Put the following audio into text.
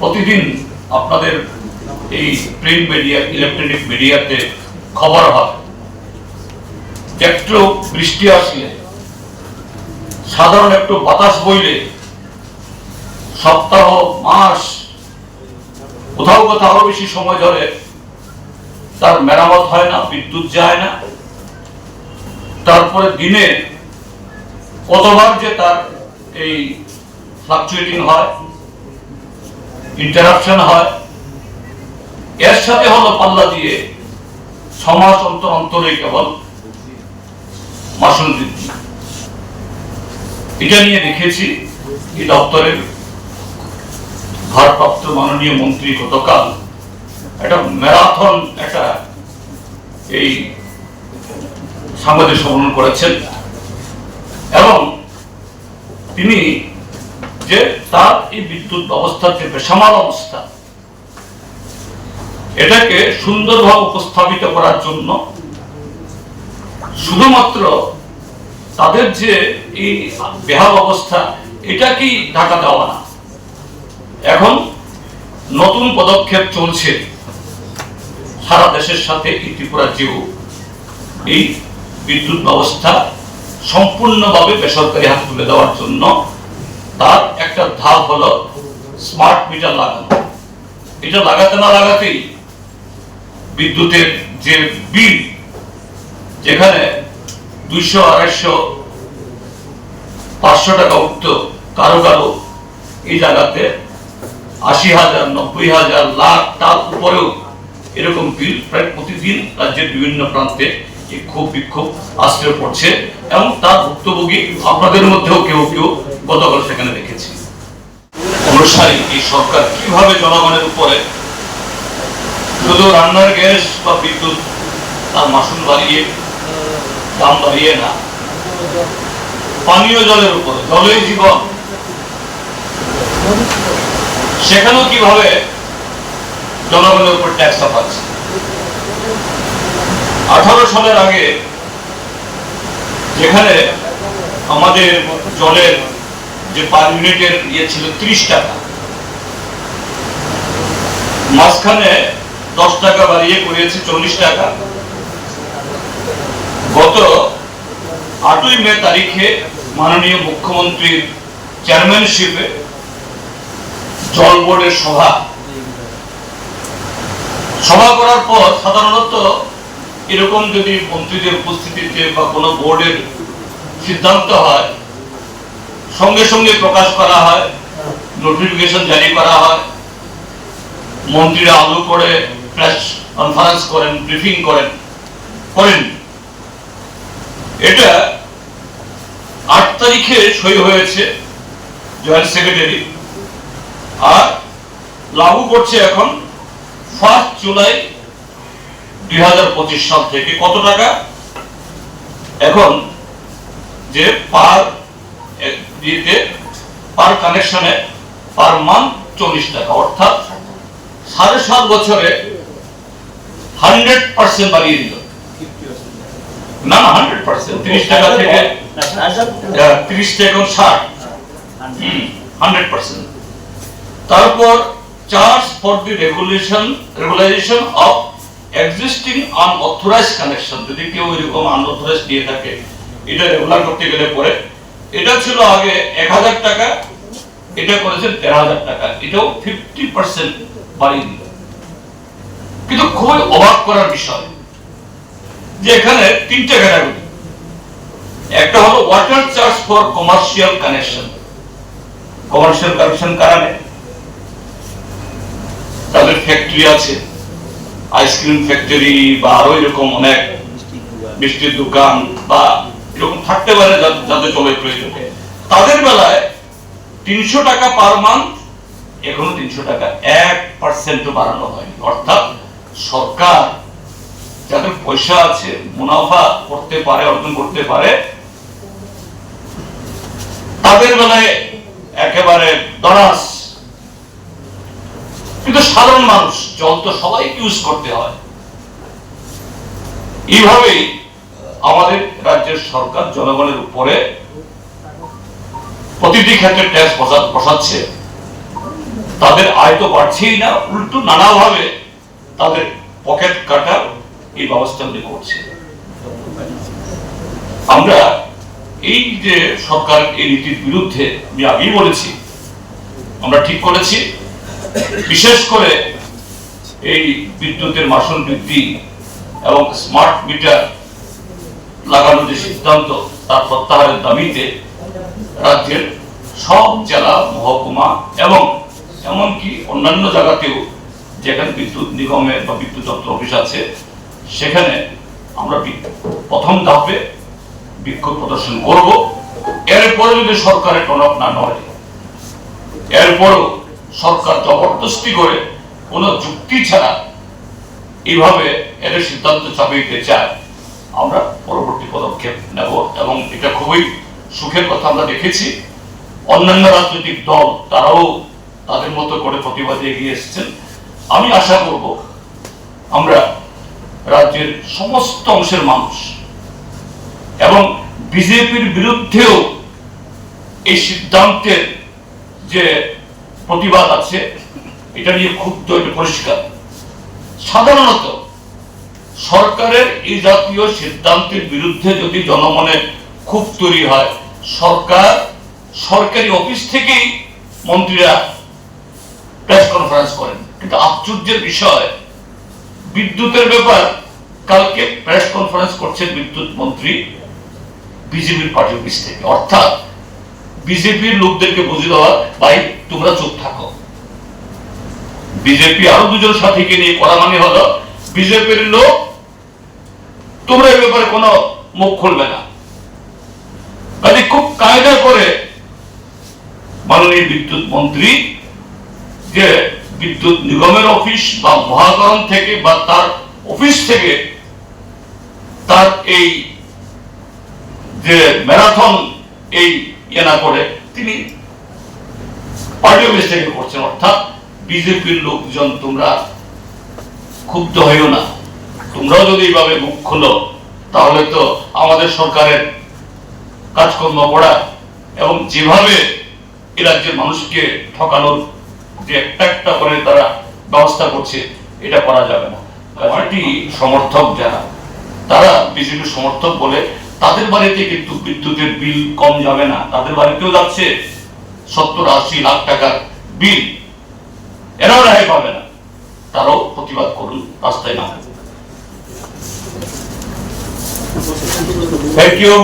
প্রতিদিন আপনাদের এই প্রিন্ট মিডিয়া ইলেকট্রনিক মিডিয়াতে খবর হয়। একটু বৃষ্টি আসলে, সাধারণ একটু বাতাস বইলে, সপ্তাহ, মাস, কোথাও কোথাও বেশি সময় ধরে তার মেরামত হয় না, বিদ্যুৎ যায় না। তারপরে দিনে কতবার যে তার এই ফ্লাকচুয়েটিং হয় ইন্টারাপশন হয়। এর সাথে হলো পাল্লা দিয়ে সমাজ অন্তর অন্তরে কেবল মাসুল বৃদ্ধি। এটা নিয়ে দেখেছি এই দপ্তরের ভারপ্রাপ্ত মাননীয় মন্ত্রী গতকাল একটা ম্যারাথন, একটা এই সাংবাদিক সম্মেলন করেছেন। এবং তিনি যে তার এই বিদ্যুৎ ব্যবস্থার যে বেসামাল অবস্থা, এটাকে সুন্দরভাবে উপস্থাপিত করার জন্য শুধুমাত্র তাদের যে এই বেহাল অবস্থা, এটা কি ঢাকা দেওয়া না? এখন নতুন পদক্ষেপ চলছে সারা দেশের সাথে ত্রিপুরা জিও এই বিদ্যুৎ ব্যবস্থা সম্পূর্ণভাবে বেসরকারি হাত তুলে দেওয়ার জন্য তার একটা ধাপ হলো স্মার্ট মিটার লাগানো। এটা লাগাতে না লাগাতেই বিদ্যুতের যে বিল, যেখানে দুইশো, আড়াইশো, পাঁচশো টাকা উঠত, কারও কারও এই জায়গাতে আশি হাজার, নব্বই হাজার, লাখ তার উপরেও এরকম বিল প্রায় প্রতিদিন রাজ্যের বিভিন্ন প্রান্তে ক্ষোভ বিক্ষোভ আশ্রয় পড়ছে। এবং তার ভুক্তভোগী আপনাদের মধ্যেও কেউ কেউ গতকাল সেখানে দেখেছি। অনুসারী, এই সরকার কীভাবে জনগণের উপরে শুধু রান্নার গ্যাস বা বিদ্যুৎ, তার মাসুল বাড়িয়ে, দাম বাড়িয়ে না, পানীয় জলের উপরে জলের জীবন। সেখানেও কীভাবে জনগণের উপর ট্যাক্স চাপাচ্ছে? আঠারো সালের আগে যেখানে আমাদের জলের যে পার ইউনিটের ইয়ে ছিল ত্রিশ টাকা। মাঝখানে দশ টাকা বাড়িয়ে করিয়েছে চল্লিশ টাকা। গত আটই মে তারিখে মাননীয় মুখ্যমন্ত্রীর চেয়ারম্যানশিপে জল বোর্ডের সভা। সভা করার পর সাধারণত এরকম যদি মন্ত্রীদের উপস্থিতিতে বা কোনো বোর্ডের সিদ্ধান্ত হয় সঙ্গে সঙ্গে প্রকাশ করা হয় নোটিফিকেশন জারি করা হয়। মন্ত্রীরা আলু করে প্রেস কনফারেন্স করেন ব্রিফিং করেন করেন। এটা আট তারিখে সই হয়েছে জয়েন্ট সেক্রেটারি। আর লাগু করছে এখন ফার্স্ট জুলাই দুই হাজার পঁচিশ সাল থেকে। কত টাকা? এখন যে পার দিতে পার কানেকশনে পার মান্থ চল্লিশ টাকা অর্থাৎ সাড়ে সাত বছরে হান্ড্রেড পার্সেন্ট বাড়িয়ে দিল না না হান্ড্রেড পার্সেন্ট তিরিশ টাকা থেকে তিরিশ থেকে এখন ষাট হান্ড্রেড পার্সেন্ট তারপর charge for the regulation regularisation of existing unauthorised connection যদি কেউ এরকম আনঅথরাইজ দিয়ে থাকে এটা রেগুলার করতে গেলে পরে এটা ছিল আগে এক হাজার টাকা, এটা করেছে তেরো হাজার টাকা। এটাও ফিফটি পার্সেন্ট বাড়িয়ে দিল। কিন্তু খুবই অবাক করার বিষয় যে এখানে তিনটে ক্যাটাগরি একটা হলো water charge for commercial connection commercial connection কারা নেয়? তাদের ফ্যাক্টরি আছে। আইসক্রিম ফ্যাক্টরি বা আরও এরকম অনেক মিষ্টির দোকান বা এরকম থাকতে পারে যাদের জলের প্রয়োজনে তাদের বেলায় তিনশো টাকা পার মান্থ এখনও তিনশো টাকা এক পার্সেন্ট বাড়ানো হয়নি। অর্থাৎ সরকার যাদের পয়সা আছে, মুনাফা করতে পারে, অর্জন করতে পারে, তাদের বেলায় একেবারে দরাস কিন্তু সাধারণ মানুষ, জল তো সবাই ইউজ করতে হয়। এইভাবেই আমাদের রাজ্যের সরকার জনগণের উপরে প্রতিটি ক্ষেত্রে ট্যাক্স বসাচ্ছে। তাদের আয় তো বাড়ছেই না, উল্টো নানাভাবে তাদের পকেট কাটার এই ব্যবস্থাগুলি করছে। আমরা এই যে সরকার এই নীতির বিরুদ্ধে আমি আগেই বলেছি, আমরা ঠিক করেছি। বিশেষ করে এই বিদ্যুতের মাসুল বৃদ্ধি এবং স্মার্ট মিটার লাগানোর যে সিদ্ধান্ত, তার প্রত্যাহারের দাবিতে রাজ্যের সব জেলা, মহকুমা এবং এমনকি অন্যান্য জায়গাতেও যেখানে বিদ্যুৎ নিগমের বা বিদ্যুৎ দপ্তর অফিস আছে, সেখানে আমরা প্রথম ধাপে বিক্ষোভ প্রদর্শন করব। এরপরে যদি সরকারের টনক না নয় এরপরও সরকার জবরদস্তি করে কোনো যুক্তি ছাড়া এইভাবে এদের সিদ্ধান্ত চাপিয়ে চায় আমরা পরবর্তী পদক্ষেপ নেব এবং এটা খুবই সুখের কথা আমরা দেখেছি। অন্যান্য রাজনৈতিক দল তারাও তাদের মতো করে প্রতিবাদে এগিয়ে এসেছেন। আমি আশা করব আমরা রাজ্যের সমস্ত অংশের মানুষ এবং বিজেপির বিরুদ্ধেও এই সিদ্ধান্তের যে প্রতিবাদ আছে, এটা নিয়ে ক্ষুব্ধ, এটা পরিষ্কার। সাধারণত সরকারের এই জাতীয় সিদ্ধান্তের বিরুদ্ধে যদি জনমনে ক্ষোভ তৈরি হয়, সরকার, সরকারি অফিস থেকেই মন্ত্রীরা প্রেস কনফারেন্স করেন। কিন্তু আশ্চর্যের বিষয়, বিদ্যুতের ব্যাপার, কালকে প্রেস কনফারেন্স করছেন বিদ্যুৎ মন্ত্রী বিজেপির পার্টি অফিস থেকে। অর্থাৎ বিজেপির লোকদেরকে বুঝে দেওয়া, ভাই, তোমরা চুপ থাকো। বিজেপি আরও দুজন সাথীকে নিয়ে করা মানে হলো বিজেপির লোক, তোমরা এই ব্যাপারে কোনো মুখ খুলবে না। কাজে খুব কায়দা করে মাননীয় বিদ্যুৎ মন্ত্রী যে বিদ্যুৎ নিগমের অফিস বা মহাকরণ থেকে বা তার অফিস থেকে তার এই যে ম্যারাথন এই ইয়ে না করে, তিনি পার্টি অফিস থেকে করছেন। অর্থাৎ বিজেপির লোকজন তোমরা ক্ষুব্ধ হইও না। তোমরাও যদি এইভাবে মুখ খোলো, তাহলে তো আমাদের সরকারের কাজকর্ম করা এবং যেভাবে এ রাজ্যের মানুষকে ঠকানোর যে একটা একটা করে তারা ব্যবস্থা করছে, এটা করা যাবে না। পার্টি সমর্থক যারা, তারা বিজেপির সমর্থক বলে তাদের বাড়িতে কিন্তু বিদ্যুতের বিল কম যাবে না। তাদের বাড়িতেও যাচ্ছে সত্তর আশি লাখ টাকার বিল। এরাও রেহাই পাবে না। তারাও প্রতিবাদ করুন রাস্তায় না। Thank you